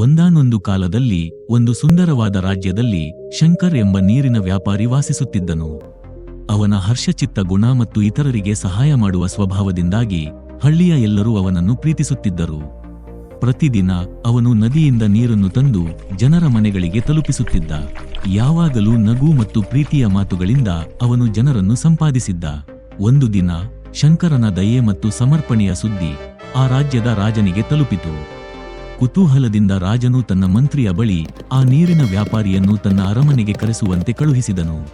ಒಂದಾನೊಂದು ಕಾಲದಲ್ಲಿ ಒಂದು ಸುಂದರವಾದ ರಾಜ್ಯದಲ್ಲಿ ಶಂಕರ್ ಎಂಬ ನೀರಿನ ವ್ಯಾಪಾರಿ ವಾಸಿಸುತ್ತಿದ್ದನು. ಅವನ ಹರ್ಷಚಿತ್ತ ಗುಣ ಮತ್ತು ಇತರರಿಗೆ ಸಹಾಯ ಮಾಡುವ ಸ್ವಭಾವದಿಂದಾಗಿ ಹಳ್ಳಿಯ ಎಲ್ಲರೂ ಅವನನ್ನು ಪ್ರೀತಿಸುತ್ತಿದ್ದರು. ಪ್ರತಿದಿನ ಅವನು ನದಿಯಿಂದ ನೀರನ್ನು ತಂದು ಜನರ ಮನೆಗಳಿಗೆ ತಲುಪಿಸುತ್ತಿದ್ದ. ಯಾವಾಗಲೂ ನಗು ಮತ್ತು ಪ್ರೀತಿಯ ಮಾತುಗಳಿಂದ ಅವನು ಜನರನ್ನು ಸಂಪಾದಿಸಿದ್ದ. ಒಂದು ದಿನ ಶಂಕರನ ದಯೆ ಮತ್ತು ಸಮರ್ಪಣೆಯ ಸುದ್ದಿ ಆ ರಾಜ್ಯದ ರಾಜನಿಗೆ ತಲುಪಿತು. ಕುತೂಹಲದಿಂದ ರಾಜನು ತನ್ನ ಮಂತ್ರಿಯ ಬಳಿ ಆ ನೀರಿನ ವ್ಯಾಪಾರಿಯನ್ನು ತನ್ನ ಅರಮನೆಗೆ ಕರೆಸುವಂತೆ ಕಳುಹಿಸಿದನು.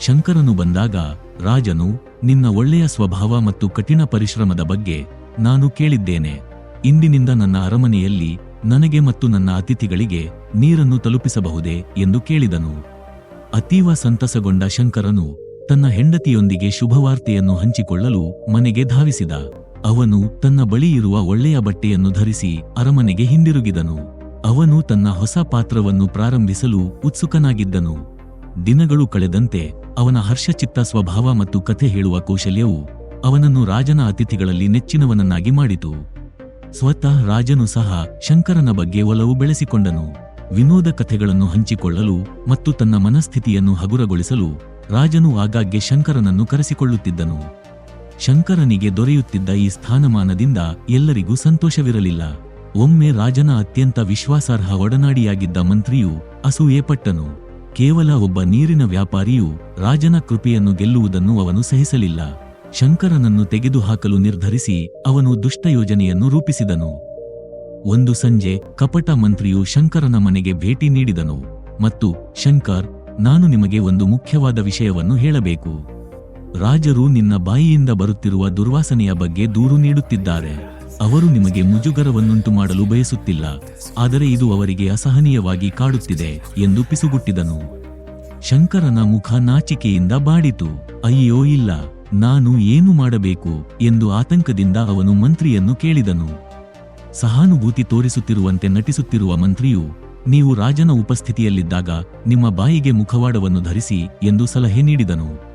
ಶಂಕರನು ಬಂದಾಗ, ರಾಜನು, ನಿನ್ನ ಒಳ್ಳೆಯ ಸ್ವಭಾವ ಮತ್ತು ಕಠಿಣ ಪರಿಶ್ರಮದ ಬಗ್ಗೆ ನಾನು ಕೇಳಿದ್ದೇನೆ. ಇಂದಿನಿಂದ ನನ್ನ ಅರಮನೆಯಲ್ಲಿ ನನಗೆ ಮತ್ತು ನನ್ನ ಅತಿಥಿಗಳಿಗೆ ನೀರನ್ನು ತಲುಪಿಸಬಹುದೇ? ಎಂದು ಕೇಳಿದನು. ಅತೀವ ಸಂತಸಗೊಂಡ ಶಂಕರನು ತನ್ನ ಹೆಂಡತಿಯೊಂದಿಗೆ ಶುಭವಾರ್ತೆಯನ್ನು ಹಂಚಿಕೊಳ್ಳಲು ಮನೆಗೆ ಧಾವಿಸಿದ. ಅವನು ತನ್ನ ಬಳಿ ಇರುವ ಒಳ್ಳೆಯ ಬಟ್ಟೆಯನ್ನು ಧರಿಸಿ ಅರಮನೆಗೆ ಹಿಂದಿರುಗಿದನು. ಅವನು ತನ್ನ ಹೊಸ ಪಾತ್ರವನ್ನು ಪ್ರಾರಂಭಿಸಲು ಉತ್ಸುಕನಾಗಿದ್ದನು. ದಿನಗಳು ಕಳೆದಂತೆ ಅವನ ಹರ್ಷಚಿತ್ತ ಸ್ವಭಾವ ಮತ್ತು ಕಥೆ ಹೇಳುವ ಕೌಶಲ್ಯವು ಅವನನ್ನು ರಾಜನ ಅತಿಥಿಗಳಲ್ಲಿ ನೆಚ್ಚಿನವನನ್ನಾಗಿ ಮಾಡಿತು. ಸ್ವತಃ ರಾಜನು ಸಹ ಶಂಕರನ ಬಗ್ಗೆ ಒಲವು ಬೆಳೆಸಿಕೊಂಡನು. ವಿನೋದ ಕಥೆಗಳನ್ನು ಹಂಚಿಕೊಳ್ಳಲು ಮತ್ತು ತನ್ನ ಮನಸ್ಥಿತಿಯನ್ನು ಹಗುರಗೊಳಿಸಲು ರಾಜನು ಆಗಾಗ್ಗೆ ಶಂಕರನನ್ನು ಕರೆಸಿಕೊಳ್ಳುತ್ತಿದ್ದನು. ಶಂಕರನಿಗೆ ದೊರೆಯುತ್ತಿದ್ದ ಈ ಸ್ಥಾನಮಾನದಿಂದ ಎಲ್ಲರಿಗೂ ಸಂತೋಷವಿರಲಿಲ್ಲ. ಒಮ್ಮೆ ರಾಜನ ಅತ್ಯಂತ ವಿಶ್ವಾಸಾರ್ಹ ಒಡನಾಡಿಯಾಗಿದ್ದ ಮಂತ್ರಿಯು ಅಸೂಯೆಪಟ್ಟನು ಕೇವಲ ಒಬ್ಬ ನೀರಿನ ವ್ಯಾಪಾರಿಯು ರಾಜನ ಕೃಪೆಯನ್ನು ಗೆಲ್ಲುವುದನ್ನು ಅವನು ಸಹಿಸಲಿಲ್ಲ. ಶಂಕರನನ್ನು ತೆಗೆದುಹಾಕಲು ನಿರ್ಧರಿಸಿ ಅವನು ದುಷ್ಟ ಯೋಜನೆಯನ್ನು ರೂಪಿಸಿದನು. ಒಂದು ಸಂಜೆ ಕಪಟ ಮಂತ್ರಿಯು ಶಂಕರನ ಮನೆಗೆ ಭೇಟಿ ನೀಡಿದನು. ಮತ್ತು, ಶಂಕರ್, ನಾನು ನಿಮಗೆ ಒಂದು ಮುಖ್ಯವಾದ ವಿಷಯವನ್ನು ಹೇಳಬೇಕು. ರಾಜರು ನಿನ್ನ ಬಾಯಿಯಿಂದ ಬರುತ್ತಿರುವ ದುರ್ವಾಸನೆಯ ಬಗ್ಗೆ ದೂರು ನೀಡುತ್ತಿದ್ದಾರೆ. ಅವರು ನಿಮಗೆ ಮುಜುಗರವನ್ನುಂಟು ಮಾಡಲು ಬಯಸುತ್ತಿಲ್ಲ. ಆದರೆ ಇದು ಅವರಿಗೆ ಅಸಹನೀಯವಾಗಿ ಕಾಡುತ್ತಿದೆ ಎಂದು ಪಿಸುಗುಟ್ಟಿದನು. ಶಂಕರನ ಮುಖ ನಾಚಿಕೆಯಿಂದ ಬಾಡಿತು. ಅಯ್ಯೋ ಇಲ್ಲ, ನಾನು ಏನು ಮಾಡಬೇಕು ಎಂದು ಆತಂಕದಿಂದ ಅವನು ಮಂತ್ರಿಯನ್ನು ಕೇಳಿದನು. ಸಹಾನುಭೂತಿ ತೋರಿಸುತ್ತಿರುವಂತೆ ನಟಿಸುತ್ತಿರುವ ಮಂತ್ರಿಯು, ನೀವು ರಾಜನ ಉಪಸ್ಥಿತಿಯಲ್ಲಿದ್ದಾಗ ನಿಮ್ಮ ಬಾಯಿಗೆ ಮುಖವಾಡವನ್ನು ಧರಿಸಿ ಎಂದು ಸಲಹೆ ನೀಡಿದನು.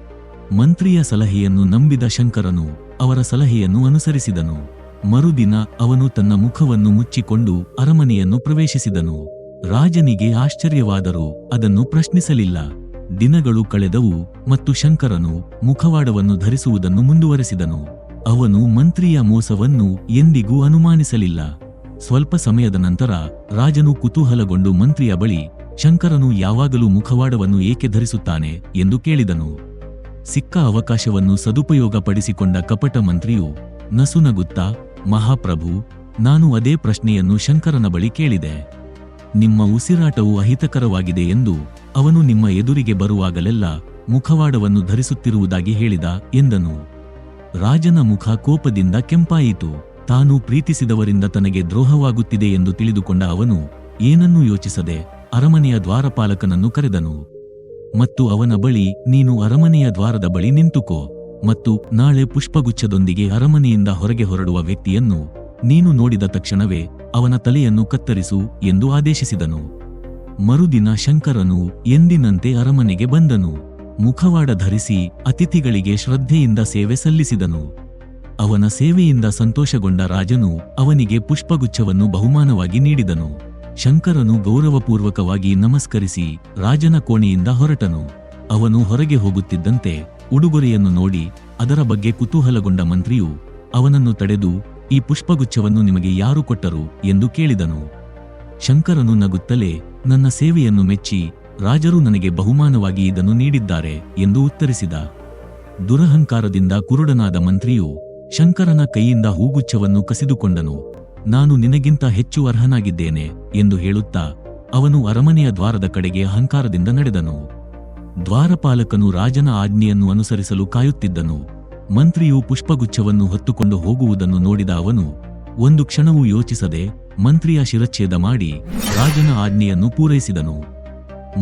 ಮಂತ್ರಿಯ ಸಲಹೆಯನ್ನು ನಂಬಿದ ಶಂಕರನು ಅವರ ಸಲಹೆಯನ್ನು ಅನುಸರಿಸಿದನು. ಮರುದಿನ ಅವನು ತನ್ನ ಮುಖವನ್ನು ಮುಚ್ಚಿಕೊಂಡು ಅರಮನೆಯನ್ನು ಪ್ರವೇಶಿಸಿದನು. ರಾಜನಿಗೆ ಆಶ್ಚರ್ಯವಾದರೂ ಅದನ್ನು ಪ್ರಶ್ನಿಸಲಿಲ್ಲ. ದಿನಗಳು ಕಳೆದವು ಮತ್ತು ಶಂಕರನು ಮುಖವಾಡವನ್ನು ಧರಿಸುವುದನ್ನು ಮುಂದುವರೆಸಿದನು. ಅವನು ಮಂತ್ರಿಯ ಮೋಸವನ್ನು ಎಂದಿಗೂ ಅನುಮಾನಿಸಲಿಲ್ಲ. ಸ್ವಲ್ಪ ಸಮಯದ ನಂತರ ರಾಜನು ಕುತೂಹಲಗೊಂಡು ಮಂತ್ರಿಯ ಬಳಿ, ಶಂಕರನು ಯಾವಾಗಲೂ ಮುಖವಾಡವನ್ನು ಏಕೆ ಧರಿಸುತ್ತಾನೆ? ಎಂದು ಕೇಳಿದನು. ಸಿಕ್ಕ ಅವಕಾಶವನ್ನು ಸದುಪಯೋಗಪಡಿಸಿಕೊಂಡ ಕಪಟ ಮಂತ್ರಿಯು, ನಸುನಗುತ್ತಾ, ಮಹಾಪ್ರಭು, ನಾನು ಅದೇ ಪ್ರಶ್ನೆಯನ್ನು ಶಂಕರನ ಬಳಿ ಕೇಳಿದೆ. ನಿಮ್ಮ ಉಸಿರಾಟವು ಅಹಿತಕರವಾಗಿದೆ ಎಂದು ಅವನು ನಿಮ್ಮ ಎದುರಿಗೆ ಬರುವಾಗಲೆಲ್ಲ ಮುಖವಾಡವನ್ನು ಧರಿಸುತ್ತಿರುವುದಾಗಿ ಹೇಳಿದ, ಎಂದನು. ರಾಜನ ಮುಖ ಕೋಪದಿಂದ ಕೆಂಪಾಯಿತು. ತಾನು ಪ್ರೀತಿಸಿದವರಿಂದ ತನಗೆ ದ್ರೋಹವಾಗುತ್ತಿದೆ ಎಂದು ತಿಳಿದುಕೊಂಡ ಅವನು, ಏನನ್ನೂ ಯೋಚಿಸದೆ ಅರಮನೆಯ ದ್ವಾರಪಾಲಕನನ್ನು ಕರೆದನು. ಮತ್ತು ಅವನ ಬಳಿ ನೀನು ಅರಮನೆಯ ದ್ವಾರದ ಬಳಿ ನಿಂತುಕೋ ಮತ್ತು ನಾಳೆ ಪುಷ್ಪಗುಚ್ಛದೊಂದಿಗೆ ಅರಮನೆಯಿಂದ ಹೊರಗೆ ಹೊರಡುವ ವ್ಯಕ್ತಿಯನ್ನು ನೀನು ನೋಡಿದ ತಕ್ಷಣವೇ ಅವನ ತಲೆಯನ್ನು ಕತ್ತರಿಸು ಎಂದು ಆದೇಶಿಸಿದನು. ಮರುದಿನ ಶಂಕರನು ಎಂದಿನಂತೆ ಅರಮನೆಗೆ ಬಂದನು. ಮುಖವಾಡ ಧರಿಸಿ ಅತಿಥಿಗಳಿಗೆ ಶ್ರದ್ಧೆಯಿಂದ ಸೇವೆ ಸಲ್ಲಿಸಿದನು. ಅವನ ಸೇವೆಯಿಂದ ಸಂತೋಷಗೊಂಡ ರಾಜನು ಅವನಿಗೆ ಪುಷ್ಪಗುಚ್ಛವನ್ನು ಬಹುಮಾನವಾಗಿ ನೀಡಿದನು. ಶಂಕರನು ಗೌರವಪೂರ್ವಕವಾಗಿ ನಮಸ್ಕರಿಸಿ ರಾಜನ ಕೋಣೆಯಿಂದ ಹೊರಟನು. ಅವನು ಹೊರಗೆ ಹೋಗುತ್ತಿದ್ದಂತೆ ಉಡುಗೊರೆಯನ್ನು ನೋಡಿ ಅದರ ಬಗ್ಗೆ ಕುತೂಹಲಗೊಂಡ ಮಂತ್ರಿಯು ಅವನನ್ನು ತಡೆದು, ಈ ಪುಷ್ಪಗುಚ್ಛವನ್ನು ನಿಮಗೆ ಯಾರು ಕೊಟ್ಟರು ಎಂದು ಕೇಳಿದನು. ಶಂಕರನು ನಗುತ್ತಲೇ, ನನ್ನ ಸೇವೆಯನ್ನು ಮೆಚ್ಚಿ ರಾಜರು ನನಗೆ ಬಹುಮಾನವಾಗಿ ಇದನ್ನು ನೀಡಿದ್ದಾರೆ ಎಂದು ಉತ್ತರಿಸಿದ. ದುರಹಂಕಾರದಿಂದ ಕುರುಡನಾದ ಮಂತ್ರಿಯು ಶಂಕರನ ಕೈಯಿಂದ ಹೂಗುಚ್ಛವನ್ನು ಕಸಿದುಕೊಂಡನು. ನಾನು ನಿನಗಿಂತ ಹೆಚ್ಚು ಅರ್ಹನಾಗಿದ್ದೇನೆ ಎಂದು ಹೇಳುತ್ತಾ ಅವನು ಅರಮನೆಯ ದ್ವಾರದ ಕಡೆಗೆ ಅಹಂಕಾರದಿಂದ ನಡೆದನು. ದ್ವಾರಪಾಲಕನು ರಾಜನ ಆಜ್ಞೆಯನ್ನು ಅನುಸರಿಸಲು ಕಾಯುತ್ತಿದ್ದನು. ಮಂತ್ರಿಯು ಪುಷ್ಪಗುಚ್ಛವನ್ನು ಹೊತ್ತುಕೊಂಡು ಹೋಗುವುದನ್ನು ನೋಡಿದ ಅವನು, ಒಂದು ಕ್ಷಣವೂ ಯೋಚಿಸದೆ ಮಂತ್ರಿಯ ಶಿರಚ್ಛೇದ ಮಾಡಿ ರಾಜನ ಆಜ್ಞೆಯನ್ನು ಪೂರೈಸಿದನು.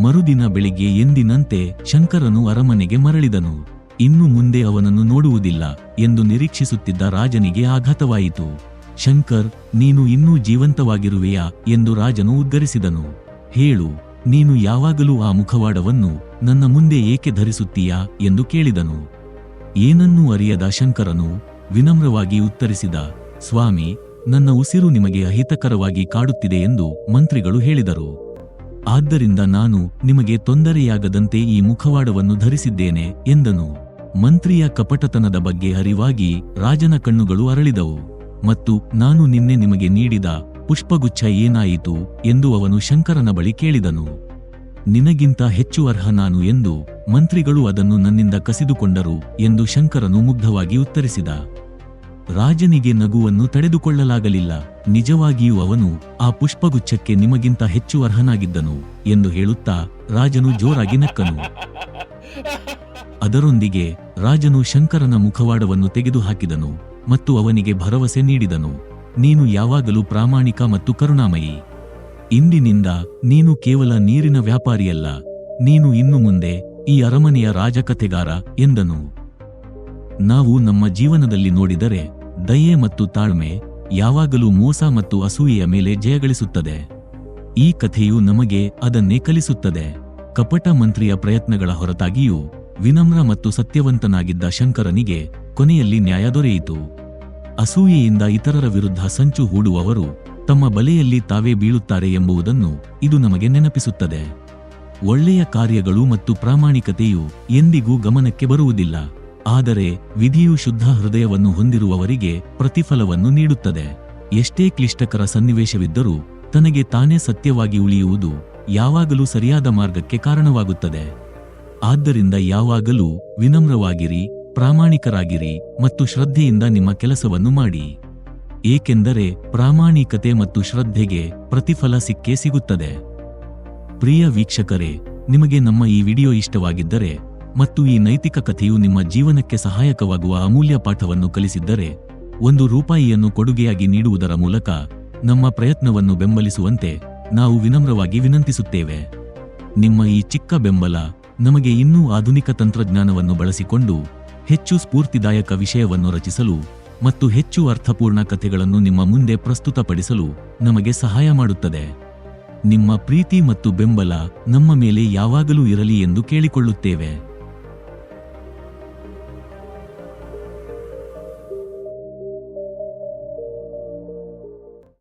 ಮರುದಿನ ಬೆಳಿಗ್ಗೆ ಎಂದಿನಂತೆ ಶಂಕರನು ಅರಮನೆಗೆ ಮರಳಿದನು. ಇನ್ನು ಮುಂದೆ ಅವನನ್ನು ನೋಡುವುದಿಲ್ಲ ಎಂದು ನಿರೀಕ್ಷಿಸುತ್ತಿದ್ದ ರಾಜನಿಗೆ ಆಘಾತವಾಯಿತು. ಶಂಕರ್, ನೀನು ಇನ್ನೂ ಜೀವಂತವಾಗಿರುವೆಯಾ ಎಂದು ರಾಜನು ಉದ್ಗರಿಸಿದನು. ಹೇಳು, ನೀನು ಯಾವಾಗಲೂ ಆ ಮುಖವಾಡವನ್ನು ನನ್ನ ಮುಂದೆ ಏಕೆ ಧರಿಸುತ್ತೀಯಾ ಎಂದು ಕೇಳಿದನು. ಏನನ್ನೂ ಅರಿಯದ ಶಂಕರನು ವಿನಮ್ರವಾಗಿ ಉತ್ತರಿಸಿದ, ಸ್ವಾಮಿ, ನನ್ನ ಉಸಿರು ನಿಮಗೆ ಅಹಿತಕರವಾಗಿ ಕಾಡುತ್ತಿದೆ ಎಂದು ಮಂತ್ರಿಗಳು ಹೇಳಿದರು. ಆದ್ದರಿಂದ ನಾನು ನಿಮಗೆ ತೊಂದರೆಯಾಗದಂತೆ ಈ ಮುಖವಾಡವನ್ನು ಧರಿಸಿದ್ದೇನೆ ಎಂದನು. ಮಂತ್ರಿಯ ಕಪಟತನದ ಬಗ್ಗೆ ಅರಿವಾಗಿ ರಾಜನ ಕಣ್ಣುಗಳು ಅರಳಿದವು. ಮತ್ತು ನಾನು ನಿನ್ನೆ ನಿಮಗೆ ನೀಡಿದ ಪುಷ್ಪಗುಚ್ಛ ಏನಾಯಿತು ಎಂದು ಅವನು ಶಂಕರನ ಬಳಿ ಕೇಳಿದನು. ನಿನಗಿಂತ ಹೆಚ್ಚು ಅರ್ಹ ನಾನು ಎಂದು ಮಂತ್ರಿಗಳು ಅದನ್ನು ನನ್ನಿಂದ ಕಸಿದುಕೊಂಡರು ಎಂದು ಶಂಕರನು ಮುಗ್ಧವಾಗಿ ಉತ್ತರಿಸಿದ. ರಾಜನಿಗೆ ನಗುವನ್ನು ತಡೆದುಕೊಳ್ಳಲಾಗಲಿಲ್ಲ, ನಿಜವಾಗಿಯೂ ಅವನು ಆ ಪುಷ್ಪಗುಚ್ಛಕ್ಕೆ ನಿಮಗಿಂತ ಹೆಚ್ಚು ಅರ್ಹನಾಗಿದ್ದನು ಎಂದು ಹೇಳುತ್ತಾ ರಾಜನು ಜೋರಾಗಿ ನಕ್ಕನು. ಅದರೊಂದಿಗೆ ರಾಜನು ಶಂಕರನ ಮುಖವಾಡವನ್ನು ತೆಗೆದುಹಾಕಿದನು. ಮತ್ತು ಅವನಿಗೆ ಭರವಸೆ ನೀಡಿದನು. ನೀನು ಯಾವಾಗಲೂ ಪ್ರಾಮಾಣಿಕ ಮತ್ತು ಕರುಣಾಮಯಿ. ಇಂದಿನಿಂದ ನೀನು ಕೇವಲ ನೀರಿನ ವ್ಯಾಪಾರಿಯಲ್ಲ. ನೀನು ಇನ್ನು ಮುಂದೆ ಈ ಅರಮನೆಯ ರಾಜಕಥೆಗಾರ ಎಂದನು. ನಾವು ನಮ್ಮ ಜೀವನದಲ್ಲಿ ನೋಡಿದರೆ ದಯೆ ಮತ್ತು ತಾಳ್ಮೆ ಯಾವಾಗಲೂ ಮೋಸ ಮತ್ತು ಅಸೂಯೆಯ ಮೇಲೆ ಜಯಗಳಿಸುತ್ತದೆ ಈ ಕಥೆಯು ನಮಗೆ ಅದನ್ನೇ ಕಲಿಸುತ್ತದೆ. ಕಪಟ ಮಂತ್ರಿಯ ಪ್ರಯತ್ನಗಳ ಹೊರತಾಗಿಯೂ ವಿನಮ್ರ ಮತ್ತು ಸತ್ಯವಂತನಾಗಿದ್ದ ಶಂಕರನಿಗೆ ಕೊನೆಯಲ್ಲಿ ನ್ಯಾಯ ದೊರೆಯಿತು. ಅಸೂಯೆಯಿಂದ ಇತರರ ವಿರುದ್ಧ ಸಂಚು ಹೂಡುವವರು ತಮ್ಮ ಬಲೆಯಲ್ಲಿ ತಾವೇ ಬೀಳುತ್ತಾರೆ ಎಂಬುದನ್ನು ಇದು ನಮಗೆ ನೆನಪಿಸುತ್ತದೆ. ಒಳ್ಳೆಯ ಕಾರ್ಯಗಳು ಮತ್ತು ಪ್ರಾಮಾಣಿಕತೆಯು ಎಂದಿಗೂ ಗಮನಕ್ಕೆ ಬರುವುದಿಲ್ಲ, ಆದರೆ ವಿಧಿಯು ಶುದ್ಧ ಹೃದಯವನ್ನು ಹೊಂದಿರುವವರಿಗೆ ಪ್ರತಿಫಲವನ್ನು ನೀಡುತ್ತದೆ. ಎಷ್ಟೇ ಕ್ಲಿಷ್ಟಕರ ಸನ್ನಿವೇಶವಿದ್ದರೂ ತನಗೆ ತಾನೇ ಸತ್ಯವಾಗಿ ಉಳಿಯುವುದು ಯಾವಾಗಲೂ ಸರಿಯಾದ ಮಾರ್ಗಕ್ಕೆ ಕಾರಣವಾಗುತ್ತದೆ. ಆದ್ದರಿಂದ ಯಾವಾಗಲೂ ವಿನಮ್ರವಾಗಿರಿ ಪ್ರಾಮಾಣಿಕರಾಗಿರಿ ಮತ್ತು ಶ್ರದ್ಧೆಯಿಂದ ನಿಮ್ಮ ಕೆಲಸವನ್ನು ಮಾಡಿ. ಏಕೆಂದರೆ ಪ್ರಾಮಾಣಿಕತೆ ಮತ್ತು ಶ್ರದ್ಧೆಗೆ ಪ್ರತಿಫಲ ಸಿಕ್ಕೇ ಸಿಗುತ್ತದೆ. ಪ್ರಿಯ ವೀಕ್ಷಕರೇ, ನಿಮಗೆ ನಮ್ಮ ಈ ವಿಡಿಯೋ ಇಷ್ಟವಾಗಿದ್ದರೆ ಮತ್ತು ಈ ನೈತಿಕ ಕಥೆಯು ನಿಮ್ಮ ಜೀವನಕ್ಕೆ ಸಹಾಯಕವಾಗುವ ಅಮೂಲ್ಯ ಪಾಠವನ್ನು ಕಲಿಸಿದ್ದರೆ, ಒಂದು ರೂಪಾಯಿಯನ್ನು ಕೊಡುಗೆಯಾಗಿ ನೀಡುವುದರ ಮೂಲಕ ನಮ್ಮ ಪ್ರಯತ್ನವನ್ನು ಬೆಂಬಲಿಸುವಂತೆ ನಾವು ವಿನಮ್ರವಾಗಿ ವಿನಂತಿಸುತ್ತೇವೆ. ನಿಮ್ಮ ಈ ಚಿಕ್ಕ ಬೆಂಬಲ ನಮಗೆ ಇನ್ನೂ ಆಧುನಿಕ ತಂತ್ರಜ್ಞಾನವನ್ನು ಬಳಸಿಕೊಂಡು ಹೆಚ್ಚು ಸ್ಫೂರ್ತಿದಾಯಕ ವಿಷಯವನ್ನು ರಚಿಸಲು ಮತ್ತು ಹೆಚ್ಚು ಅರ್ಥಪೂರ್ಣ ಕಥೆಗಳನ್ನು ನಿಮ್ಮ ಮುಂದೆ ಪ್ರಸ್ತುತಪಡಿಸಲು ನಮಗೆ ಸಹಾಯ ಮಾಡುತ್ತದೆ. ನಿಮ್ಮ ಪ್ರೀತಿ ಮತ್ತು ಬೆಂಬಲ ನಮ್ಮ ಮೇಲೆ ಯಾವಾಗಲೂ ಇರಲಿ ಎಂದು ಕೇಳಿಕೊಳ್ಳುತ್ತೇವೆ.